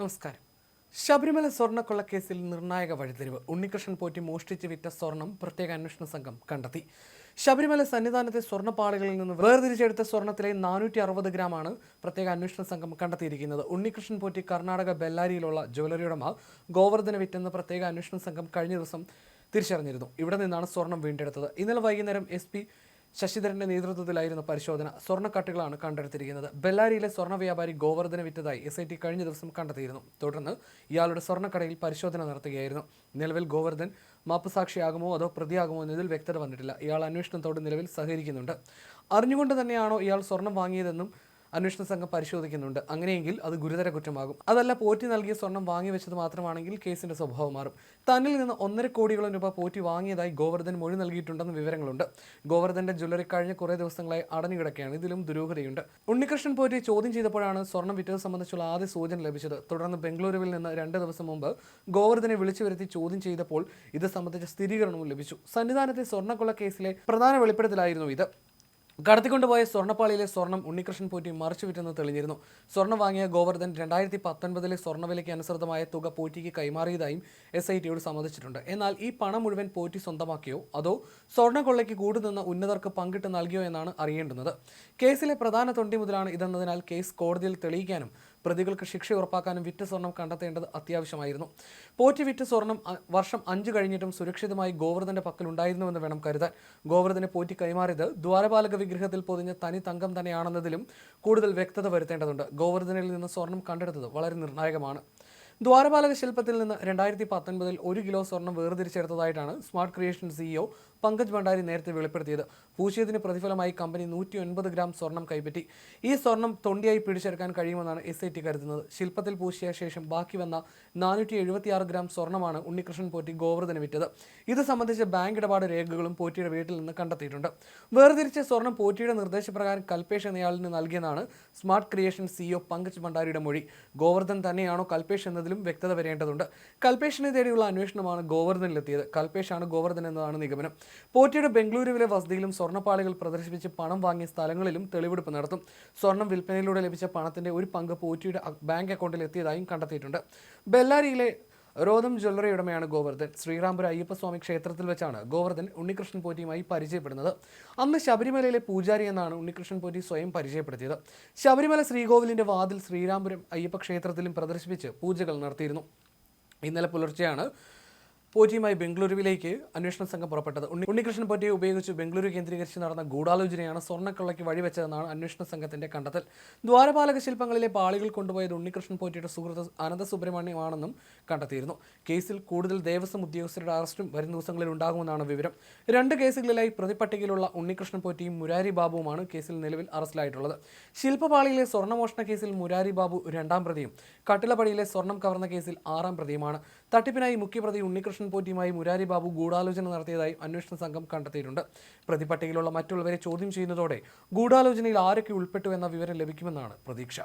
നമസ്കാരം. ശബരിമല സ്വർണക്കൊള്ളക്കേസിൽ നിർണായക വഴിത്തിരിവ് ഉണ്ണികൃഷ്ണൻ പോറ്റി മോഷ്ടിച്ച് വിറ്റ സ്വർണം പ്രത്യേക അന്വേഷണ സംഘം കണ്ടെത്തി. ശബരിമല സന്നിധാനത്തെ സ്വർണപ്പാളികളിൽ നിന്ന് വേർതിരിച്ചെടുത്ത സ്വർണത്തിലെ നാനൂറ്റി അറുപത് ഗ്രാമാണ് പ്രത്യേക അന്വേഷണ സംഘം കണ്ടെത്തിയിരിക്കുന്നത്. ഉണ്ണികൃഷ്ണൻ പോറ്റി കർണാടക ബെല്ലാരിയിലുള്ള ജ്വല്ലറി ഉടമ ഗോവർദ്ധന വിറ്റെന്ന് പ്രത്യേക അന്വേഷണ സംഘം കഴിഞ്ഞ ദിവസം തിരിച്ചറിഞ്ഞിരുന്നു. ഇവിടെ നിന്നാണ് സ്വർണം വീണ്ടെടുത്തത്. ഇന്നലെ വൈകുന്നേരം എസ് ശശിധരന്റെ നേതൃത്വത്തിലായിരുന്നു പരിശോധന സ്വർണക്കട്ടുകളാണ് കണ്ടെടുത്തിരിക്കുന്നത്. ബെല്ലാരിയിലെ സ്വർണ വ്യാപാരി ഗോവർദ്ധന വിറ്റതായി എസ് ഐ ടി കഴിഞ്ഞ ദിവസം കണ്ടെത്തിയിരുന്നു. തുടർന്ന് ഇയാളുടെ സ്വർണക്കടയിൽ പരിശോധന നടത്തുകയായിരുന്നു. നിലവിൽ ഗോവർദ്ധൻ മാപ്പുസാക്ഷിയാകുമോ അതോ പ്രതിയാകുമോ എന്നതിൽ വ്യക്തത വന്നിട്ടില്ല. ഇയാൾ അന്വേഷണത്തോട് നിലവിൽ സഹകരിക്കുന്നുണ്ട്. അറിഞ്ഞുകൊണ്ട് തന്നെയാണോ ഇയാൾ സ്വർണം വാങ്ങിയതെന്നും അന്വേഷണ സംഘം പരിശോധിക്കുന്നുണ്ട്. അങ്ങനെയെങ്കിൽ അത് ഗുരുതര കുറ്റമാകും. അതല്ല പോറ്റി നൽകിയ സ്വർണം വാങ്ങിവെച്ചത് മാത്രമാണെങ്കിൽ കേസിന്റെ സ്വഭാവം മാറും. തന്നിൽ നിന്ന് ഒന്നര കോടിയോളം രൂപ പോറ്റി വാങ്ങിയതായി ഗോവർദ്ധൻ മൊഴി നൽകിയിട്ടുണ്ടെന്ന് വിവരങ്ങളുണ്ട്. ഗോവർദ്ധന്റെ ജ്വല്ലറി കഴിഞ്ഞ കുറേ ദിവസങ്ങളായി അടഞ്ഞുകിടക്കുകയാണ്. ഇതിലും ദുരൂഹതയുണ്ട്. ഉണ്ണികൃഷ്ണൻ പോറ്റി ചോദ്യം ചെയ്തപ്പോഴാണ് സ്വർണം വിറ്റത് സംബന്ധിച്ചുള്ള ആദ്യ സൂചന ലഭിച്ചത്. തുടർന്ന് ബംഗളൂരുവിൽ നിന്ന് രണ്ട് ദിവസം മുമ്പ് ഗോവർദ്ധനെ വിളിച്ചു വരുത്തി ചോദ്യം ചെയ്തപ്പോൾ ഇത് സംബന്ധിച്ച സ്ഥിരീകരണവും ലഭിച്ചു. സന്നിധാനത്തെ സ്വർണക്കൊള്ള കേസിലെ പ്രധാന വെളിപ്പെടുത്തലായിരുന്നു ഇത്. കടത്തിക്കൊണ്ടുപോയ സ്വർണപ്പാളിയിലെ സ്വർണം ഉണ്ണികൃഷ്ണൻ പോറ്റി മറിച്ചു വിറ്റെന്ന് തെളിഞ്ഞിരുന്നു. സ്വർണം വാങ്ങിയ ഗോവർദ്ധൻ രണ്ടായിരത്തി പത്തൊൻപതിലെ സ്വർണവിലയ്ക്ക് അനുസൃതമായ തുക പോറ്റിക്ക് കൈമാറിയതായും എസ് ഐ ടിയോട് സമ്മതിച്ചിട്ടുണ്ട്. എന്നാൽ ഈ പണം മുഴുവൻ പോറ്റി സ്വന്തമാക്കിയോ? അതോ സ്വർണക്കൊള്ളയ്ക്ക് കൂടുനിന്ന ഉന്നതർക്ക് പങ്കിട്ട് നൽകിയോ എന്നാണ് അറിയേണ്ടുന്നത്. കേസിലെ പ്രധാന തൊണ്ടി മുതലാണ് ഇതെന്നതിനാൽ കേസ് കോടതിയിൽ തെളിയിക്കാനും പ്രതികൾക്ക് ശിക്ഷ ഉറപ്പാക്കാനും വിറ്റ് സ്വർണം കണ്ടെത്തേണ്ടത് അത്യാവശ്യമായിരുന്നു. പോറ്റി വിറ്റ് സ്വർണം വർഷം അഞ്ച് കഴിഞ്ഞിട്ടും സുരക്ഷിതമായി ഗോവർദ്ധന്റെ പക്കൽ ഉണ്ടായിരുന്നുവെന്ന് വേണം കരുതാൻ. ഗോവർദ്ധനെ പോറ്റി കൈമാറിയത് ദ്വാരപാലക വിഗ്രഹത്തിൽ പൊതിഞ്ഞ തനി തങ്കം തന്നെയാണെന്നതിലും കൂടുതൽ വ്യക്തത വരുത്തേണ്ടതുണ്ട്. ഗോവർദ്ധനിൽ നിന്ന് സ്വർണം കണ്ടെടുത്തത് വളരെ നിർണായകമാണ്. ദ്വാരപാലക ശില്പത്തിൽ നിന്ന് രണ്ടായിരത്തി പത്തൊൻപതിൽ ഒരു കിലോ സ്വർണം വേർതിരിച്ചെടുത്തതായിട്ടാണ് smart creation CEO Pankaj Bhandari നേരത്തെ വെളിപ്പെടുത്തിയത്. പൂശിയതിന് പ്രതിഫലമായി കമ്പനി നൂറ്റി ഒൻപത് ഗ്രാം സ്വർണം കൈപ്പറ്റി. ഈ സ്വർണം തൊണ്ടിയായി പിടിച്ചെടുക്കാൻ കഴിയുമെന്നാണ് എസ് ഐ ടി കരുതുന്നത്. ശില്പത്തിൽ പൂശിയ ശേഷം ബാക്കി വന്ന നാനൂറ്റി എഴുപത്തിയാറ് ഗ്രാം സ്വർണമാണ് ഉണ്ണികൃഷ്ണൻ പോറ്റി ഗോവർദ്ധന വിറ്റത്. ഇത് സംബന്ധിച്ച ബാങ്ക് ഇടപാട് രേഖകളും പോറ്റിയുടെ വീട്ടിൽ നിന്ന് കണ്ടെത്തിയിട്ടുണ്ട്. വേർതിരിച്ച സ്വർണം പോറ്റിയുടെ നിർദ്ദേശപ്രകാരം കൽപേഷ് എന്നയാളിന് നൽകിയെന്നാണ് സ്മാർട്ട് ക്രിയേഷൻ സിഇഒ പങ്കജ് ഭണ്ഡാരിയുടെ മൊഴി. ഗോവർദ്ധൻ തന്നെയാണോ കൽപേഷ് എന്നതിലും വ്യക്തത വരേണ്ടതുണ്ട്. കൽപേഷിനെ തേടിയുള്ള അന്വേഷണമാണ് ഗോവർദ്ധനിലെത്തിയത്. കൽപേഷാണ് ഗോവർദ്ധൻ എന്നതാണ് നിഗമനം. പോറ്റിയുടെ ബംഗളൂരുവിലെ വസതിയിലും സ്വർണപ്പാളികൾ പ്രദർശിപ്പിച്ച് പണം വാങ്ങിയ സ്ഥലങ്ങളിലും തെളിവെടുപ്പ് നടത്തും. സ്വർണം വിൽപ്പനയിലൂടെ ലഭിച്ച പണത്തിന്റെ ഒരു പങ്ക് പോറ്റിയുടെ ബാങ്ക് അക്കൗണ്ടിൽ എത്തിയതായും കണ്ടെത്തിയിട്ടുണ്ട്. ബെല്ലാരിയിലെ രോദം ജ്വല്ലറി ഉടമയാണ് ഗോവർദ്ധൻ. ശ്രീറാംപുര അയ്യപ്പസ്വാമി ക്ഷേത്രത്തിൽ വെച്ചാണ് ഗോവർദ്ധൻ ഉണ്ണികൃഷ്ണൻ പോറ്റിയുമായി പരിചയപ്പെടുന്നത്. അന്ന് ശബരിമലയിലെ പൂജാരി എന്നാണ് ഉണ്ണികൃഷ്ണൻ പോറ്റി സ്വയം പരിചയപ്പെടുത്തിയത്. ശബരിമല ശ്രീകോവിലിന്റെ വാതിൽ ശ്രീരാംപുരം അയ്യപ്പ ക്ഷേത്രത്തിലും പ്രദർശിപ്പിച്ച് പൂജകൾ നടത്തിയിരുന്നു. ഇന്നലെ പുലർച്ചെയാണ് പോറ്റിയുമായി ബംഗളൂരുവിലേക്ക് അന്വേഷണ സംഘം പുറപ്പെട്ടത്. ഉണ്ണി ഉണ്ണികൃഷ്ണൻ പോറ്റിയെ ഉപയോഗിച്ച് ബംഗളൂരു കേന്ദ്രീകരിച്ച് നടന്ന ഗൂഢാലോചനയാണ് സ്വർണക്കൊള്ളയ്ക്ക് വഴിവെച്ചതെന്നാണ് അന്വേഷണ സംഘത്തിന്റെ കണ്ടെത്തൽ. ദ്വാരപാലക ശില്പങ്ങളിലെ പാളികൾ കൊണ്ടുപോയത് ഉണ്ണികൃഷ്ണൻ പോറ്റിയുടെ സുഹൃത്ത് അനന്ത സുബ്രഹ്മണ്യമാണെന്നും കണ്ടെത്തിയിരുന്നു. കേസിൽ കൂടുതൽ ദേവസ്വം ഉദ്യോഗസ്ഥരുടെ അറസ്റ്റും വരും ദിവസങ്ങളിൽ ഉണ്ടാകുമെന്നാണ് വിവരം. രണ്ട് കേസുകളിലായി പ്രതിപട്ടികയിലുള്ള ഉണ്ണികൃഷ്ണൻ പോറ്റിയും മുരാരി ബാബുവുമാണ് കേസിൽ നിലവിൽ അറസ്റ്റിലായിട്ടുള്ളത്. ശില്പപാളിയിലെ സ്വർണമോഷണ കേസിൽ മുരാരി ബാബു രണ്ടാം പ്രതിയും കട്ടിളപ്പടിയിലെ സ്വർണം കവർന്ന കേസിൽ ആറാം പ്രതിയുമാണ്. തട്ടിപ്പിനായി മുഖ്യപ്രതി ഉണ്ണികൃഷ്ണൻ പോറ്റിയുമായി മുരാരി ബാബു ഗൂഢാലോചന നടത്തിയതായി അന്വേഷണ സംഘം കണ്ടെത്തിയിട്ടുണ്ട്. പ്രതിപട്ടികയിലുള്ള മറ്റുള്ളവരെ ചോദ്യം ചെയ്യുന്നതോടെ ഗൂഢാലോചനയിൽ ആരൊക്കെ ഉൾപ്പെട്ടു എന്ന വിവരം ലഭിക്കുമെന്നാണ് പ്രതീക്ഷ.